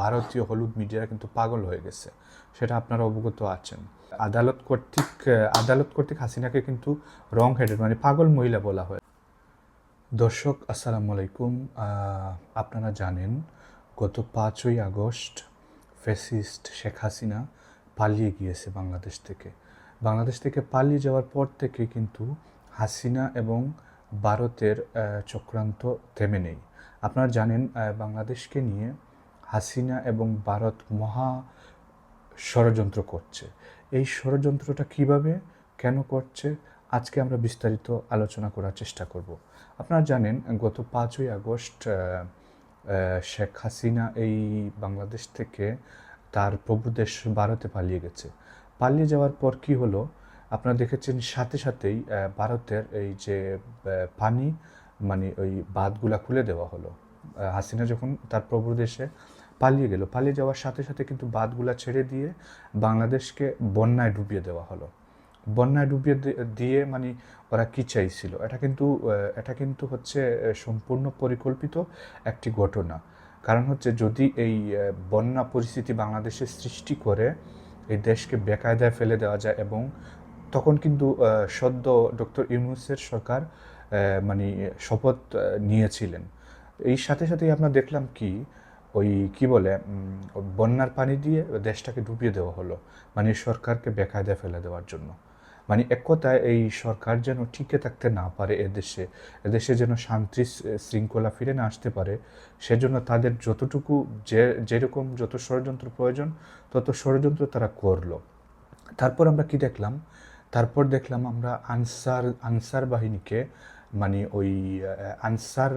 ভারতীয় হলুদ মিডিয়া কিন্তু পাগল হয়ে গেছে। সেটা আপনারা অবগত আছেন। আদালত কর্তৃক আদালত কর্তৃক হাসিনাকে কিন্তু রং হেডেড মানে পাগল মহিলা বলা হয়। দর্শক, আসসালামু আলাইকুম। আপনারা জানেন, গত পাঁচই আগস্ট ফেসিস্ট শেখ হাসিনা পালিয়ে গিয়েছে বাংলাদেশ থেকে। বাংলাদেশ থেকে পালিয়ে যাওয়ার পর থেকে কিন্তু হাসিনা এবং ভারতের চক্রান্ত থেমে নেই। আপনারা জানেন বাংলাদেশকে নিয়ে হাসিনা এবং ভারত মহা ষড়যন্ত্র করছে। এই ষড়যন্ত্রটা কীভাবে, কেন করছে, আজকে আমরা বিস্তারিত আলোচনা করার চেষ্টা করব। আপনারা জানেন, গত পাঁচই আগস্ট শেখ হাসিনা এই বাংলাদেশ থেকে তার প্রভুদেশ ভারতে পালিয়ে গেছে। পালিয়ে যাওয়ার পর কি হলো? আপনারা দেখেছেন সাথে সাথেই ভারতের এই যে পানি মানে ওই বাঁধগুলা খুলে দেওয়া হলো। হাসিনা যখন তার প্রভুদেশে পালিয়ে গেল। পালিয়ে যাওয়ার সাথে সাথে কিন্তু বাঁধগুলা ছেড়ে দিয়ে বাংলাদেশকে বন্যায় ডুবিয়ে দেওয়া হলো। বন্যায় ডুবিয়ে দিয়ে মানে ওরা কী চাইছিল? এটা কিন্তু এটা কিন্তু হচ্ছে সম্পূর্ণ পরিকল্পিত একটি ঘটনা। কারণ হচ্ছে যদি এই বন্যা পরিস্থিতি বাংলাদেশে সৃষ্টি করে, এই দেশকে বেকায়দায় ফেলে দেওয়া যায় এবং তখন কিন্তু সদ্য ডক্টর ইউনুসের সরকার মানে শপথ নিয়েছিলেন। এই সাথে সাথেই আমরা দেখলাম কি ওই কি বলে বন্যার পানি দিয়ে দেশটাকে ডুবিয়ে দেওয়া হলো। মানে সরকারকে বেকায়দা ফেলে দেওয়ার জন্য। মানে এক কথায় এই সরকার যেন টিকে থাকতে না পারে এদেশে এদেশে যেন শান্তি শৃঙ্খলা ফিরে না আসতে পারে, সেজন্য তাদের যতটুকু যে, যেরকম যত ষড়যন্ত্র প্রয়োজন, তত ষড়যন্ত্র তারা করল। তারপর আমরা কি দেখলাম? তারপর দেখলাম আমরা আনসার আনসার বাহিনীকে মানে ওই আনসার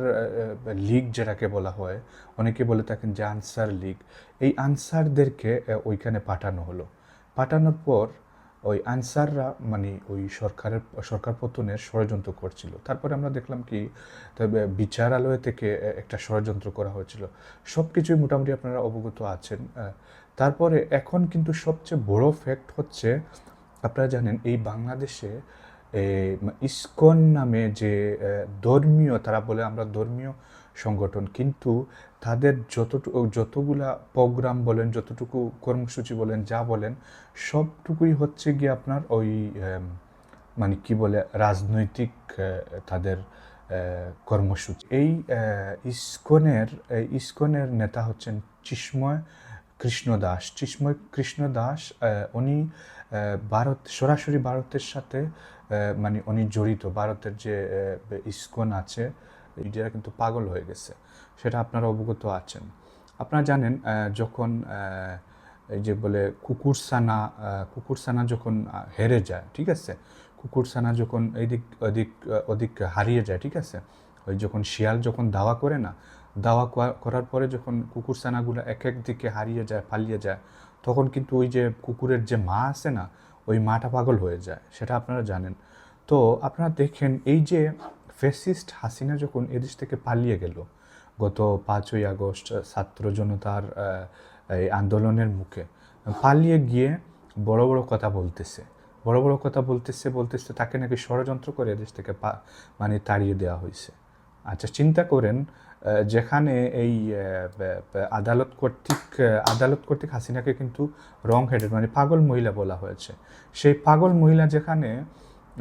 লীগ যেটাকে বলা হয়, অনেকে বলে থাকেন যে আনসার লীগ। এই আনসারদেরকে ওইখানে পাঠানো হলো। পাঠানোর পর ওই আনসাররা মানে ওই সরকারের, সরকার পতনের ষড়যন্ত্র করছিল। তারপরে আমরা দেখলাম কি, তবে বিচারালয় থেকে একটা ষড়যন্ত্র করা হয়েছিল। সব কিছুই মোটামুটি আপনারা অবগত আছেন তারপরে এখন কিন্তু সবচেয়ে বড় ফ্যাক্ট হচ্ছে, আপনারা জানেন এই বাংলাদেশে ইসকন নামে যে ধর্মীয়, তারা বলে আমরা ধর্মীয় সংগঠন, কিন্তু তাদের যতটুকু যতগুলা প্রোগ্রাম বলেন, যতটুকু কর্মসূচি বলেন, যা বলেন, সবটুকুই হচ্ছে গিয়ে আপনার ওই মানে কি বলে, রাজনৈতিক তাদের কর্মসূচি। এই ইস্কনের ইস্কনের নেতা হচ্ছেন চিস্ময় কৃষ্ণ দাস চিস্ময় কৃষ্ণ দাস উনি ভারত, সরাসরি ভারতের সাথে মানে উনি জড়িত। ভারতের যে ইসকন আছে ইন্ডিয়া কিন্তু পাগল হয়ে গেছে। সেটা আপনারা অবগত আছেন। আপনারা জানেন যখন এই যে বলে কুকুরসানা কুকুরসানা যখন হেরে যায়, ঠিক আছে? কুকুরসানা যখন এইদিক ওদিক ওদিক হারিয়ে যায়, ঠিক আছে? ওই যখন শিয়াল যখন দাওয়া করে না, দাওয়া করার পরে যখন কুকুরসানাগুলো এক এক দিকে হারিয়ে যায়, পালিয়ে যায় তখন কিন্তু ওই যে কুকুরের যে মা আছে না, ওই মাটা পাগল হয়ে যায়, সেটা আপনারা জানেন। তো আপনারা দেখেন, এই যে ফেসিস্ট হাসিনা যখন এদেশ থেকে পালিয়ে গেল, গত পাঁচই আগস্ট ছাত্র জনতার এই আন্দোলনের মুখে, পালিয়ে গিয়ে বড় বড় কথা বলতেছে। বড় বড় কথা বলতেছে বলতেছে তাকে নাকি ষড়যন্ত্র করে এদেশ থেকে মানে তাড়িয়ে দেওয়া হয়েছে। আচ্ছা চিন্তা করেন যেখানে এই আদালত কর্তৃক আদালত কর্তৃক হাসিনাকে কিন্তু রং হেডেড মানে পাগল মহিলা বলা হয়েছে। সেই পাগল মহিলা যেখানে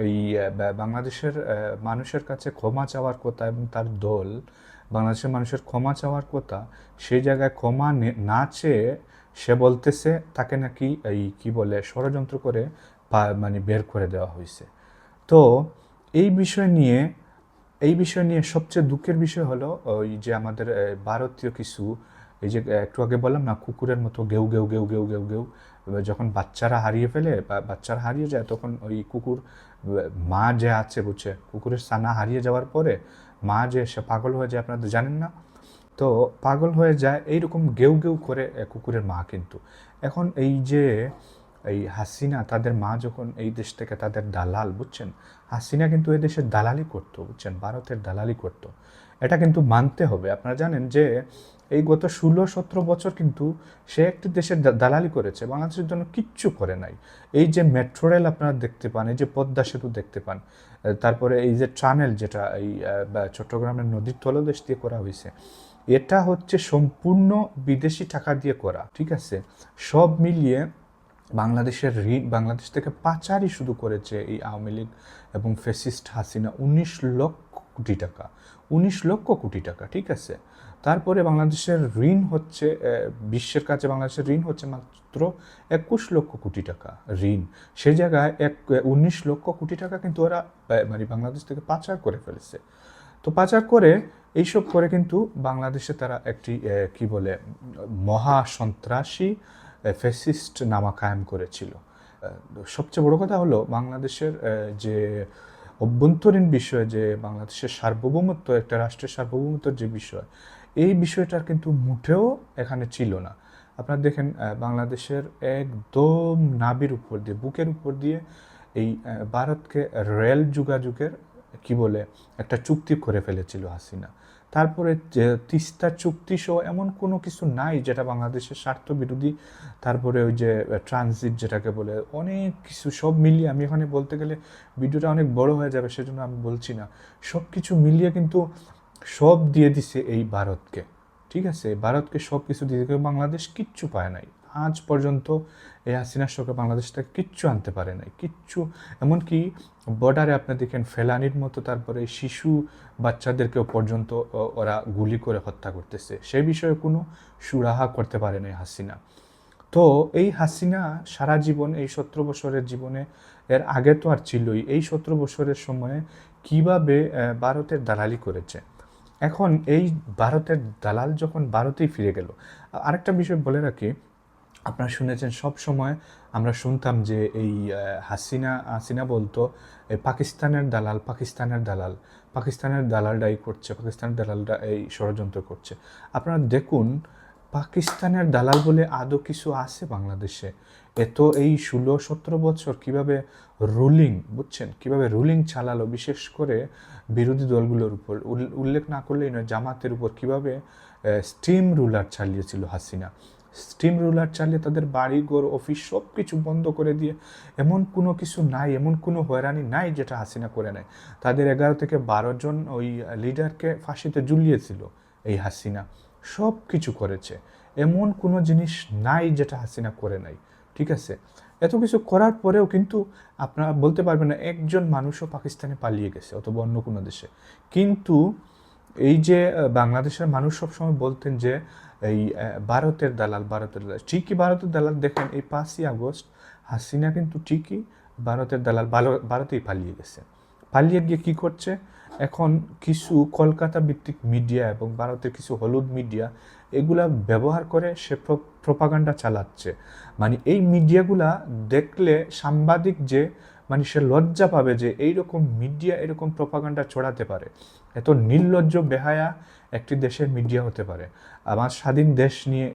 এই বাংলাদেশের মানুষের কাছে ক্ষমা চাওয়ার কথা এবং তার দল, বাংলাদেশের মানুষের ক্ষমা চাওয়ার কথা, সেই জায়গায় ক্ষমা না চেয়ে সে বলতেছে, তাকে নাকি এই, কি বলে, ষড়যন্ত্র করে মানে বের করে দেওয়া হয়েছে। তো এই বিষয় নিয়ে এই বিষয় নিয়ে সবচেয়ে দুঃখের বিষয় হলো, ওই যে আমাদের ভারতীয় কিছু, এই যে, একটু আগে বললাম না, কুকুরের মতো গেউ গেউ গেউ গেউ গেউ গেউ যখন বাচ্চারা হারিয়ে ফেলে বা বাচ্চারা হারিয়ে যায়, তখন ওই কুকুর মা যে আছে, বুঝছে? কুকুরের সানা হারিয়ে যাওয়ার পরে মা যে, সে পাগল হয়ে যায়, আপনারা জানেন না? তো পাগল হয়ে যায়, এইরকম গেউ গেউ করে কুকুরের মা কিন্তু। এখন এই যে এই হাসিনা, তাদের মা যখন এই দেশ থেকে তাদের দালাল, বুঝছেন? হাসিনা কিন্তু এই দেশের দালালি করতো, বুঝছেন? ভারতের দালালি করতো। এটা কিন্তু মানতে হবে। আপনারা জানেন যে এই গত ষোলো, সতেরো বছর কিন্তু সে একটি দেশের দালালি করেছে। বাংলাদেশের জন্য কিচ্ছু করে নাই। এই যে মেট্রো রেল আপনারা দেখতে পান, এই যে পদ্মা সেতু দেখতে পান তারপরে এই যে টানেল যেটা এই চট্টগ্রামের নদীর তলদেশ দিয়ে করা হয়েছে, এটা হচ্ছে সম্পূর্ণ বিদেশি টাকা দিয়ে করা, ঠিক আছে? সব মিলিয়ে বাংলাদেশের ঋণ বাংলাদেশ থেকে পাচারই শুধু করেছে এই আওয়ামী লীগ এবং ফেসিস্ট হাসিনা উনিশ লক্ষ কোটি টাকা, উনিশ লক্ষ কোটি টাকা, ঠিক আছে? তারপরে বাংলাদেশের ঋণ হচ্ছে বিশ্বের কাছে বাংলাদেশের ঋণ হচ্ছে মাত্র একুশ লক্ষ কোটি টাকা ঋণ। সে জায়গায় এক, উনিশ লক্ষ কোটি টাকা কিন্তু ওরা মানে বাংলাদেশ থেকে পাচার করে ফেলেছে। তো পাচার করে এইসব করে কিন্তু বাংলাদেশে তারা একটি কি বলে, মহা সন্ত্রাসী ফেসিস্ট নামা কায়েম করেছিল। সবচেয়ে বড় কথা হলো বাংলাদেশের যে অভ্যন্তরীণ বিষয়, যে বাংলাদেশের সার্বভৌমত্ব, একটা রাষ্ট্রের সার্বভৌমত্বের যে বিষয়, এই বিষয়টার কিন্তু মুঠেও এখানে ছিল না। আপনারা দেখেন বাংলাদেশের একদম নাবির উপর দিয়ে, বুকের উপর দিয়ে এই ভারতকে রেল যোগাযোগের কি বলে, একটা চুক্তি করে ফেলেছিল হাসিনা। তারপরে তিস্তা চুক্তি সহ এমন কোনো কিছু নাই যেটা বাংলাদেশের স্বার্থ বিরোধী তারপরে ওই যে ট্রানজিট যেটাকে বলে, অনেক কিছু সব মিলিয়ে আমি এখানে বলতে গেলে ভিডিওটা অনেক বড় হয়ে যাবে, সেজন্য আমি বলছি না। সব কিছু মিলিয়ে কিন্তু সব দিয়ে দিছে এই ভারতকে। ঠিক আছে? ভারতকে সব কিছু দিয়ে বাংলাদেশ কিচ্ছু পায় নাই। আজ পর্যন্ত এই হাসিনার বাংলাদেশ থেকে কিচ্ছু আনতে পারে নাই, কিচ্ছু। এমনকি বর্ডারে আপনি দেখেন ফেলানির মতো তারপরে শিশু বাচ্চাদেরকেও পর্যন্ত ওরা গুলি করে হত্যা করতেছে। সে বিষয়ে কোনো সুরাহা করতে পারে নাই হাসিনা। তো এই হাসিনা সারা জীবন, এই সতেরো বছরের জীবনে এর আগে তো আর ছিলই। এই সতেরো বছরের সময়ে কীভাবে ভারতের দালালি করেছে? এখন এই ভারতের দালাল যখন ভারতেই ফিরে গেল আরেকটা বিষয় বলে রাখি আপনারা শুনেছেন সব সময় আমরা শুনতাম যে এই হাসিনা হাসিনা বলতো পাকিস্তানের দালাল পাকিস্তানের দালাল, পাকিস্তানের দালালটাই করছে, পাকিস্তানের দালালটা এই ষড়যন্ত্র করছে। আপনারা দেখুন, পাকিস্তানের দালাল বলে আদৌ কিছু আছে বাংলাদেশে? এত এই ষোলো, সতেরো বছর কীভাবে রুলিং, বুঝছেন? কীভাবে রুলিং চালালো, বিশেষ করে বিরোধী দলগুলোর উপর। উল্লেখ না করলেই নয়, জামাতের উপর কীভাবে স্টিম রুলার চালিয়েছিল হাসিনা। স্টিম রুলার চালিয়ে তাদের বাড়ি, ঘর অফিস সব কিছু বন্ধ করে দিয়ে এমন কোনো কিছু নাই, এমন কোনো হয়রানি নাই যেটা হাসিনা করে নেয়। তাদের এগারো থেকে বারো জন ওই লিডারকে ফাঁসিতে ঝুলিয়েছিল এই হাসিনা। সব কিছু করেছে। এমন কোনো জিনিস নাই যেটা হাসিনা করে নাই। ঠিক আছে? এত কিছু করার পরেও কিন্তু আপনারা বলতে পারবেন না, একজন মানুষও পাকিস্তানে পালিয়ে গেছে অথবা অন্য কোনো দেশে। কিন্তু এই যে বাংলাদেশের মানুষ সবসময় বলতেন যে, এই ভারতের দালাল ভারতের দালাল। ঠিকই ভারতের দালাল দেখেন, এই পাঁচই আগস্ট হাসিনা কিন্তু ঠিকই ভারতের দালাল ভারতেই পালিয়ে গেছে। পালিয়ে গিয়ে কি করছে? এখন কিছু কলকাতা ভিত্তিক মিডিয়া এবং ভারতের কিছু হলুদ মিডিয়া এগুলা ব্যবহার করে সে প্রপাগান্ডা চালাচ্ছে। মানে এই মিডিয়াগুলা দেখলে সাংবাদিক যে মানে সে লজ্জা পাবে যে, এইরকম মিডিয়া এরকম প্রপাগান্ডা ছড়াতে পারে। এত নির্লজ্জ বেহায়া একটি দেশের মিডিয়া হতে পারে। আমার স্বাধীন দেশ নিয়ে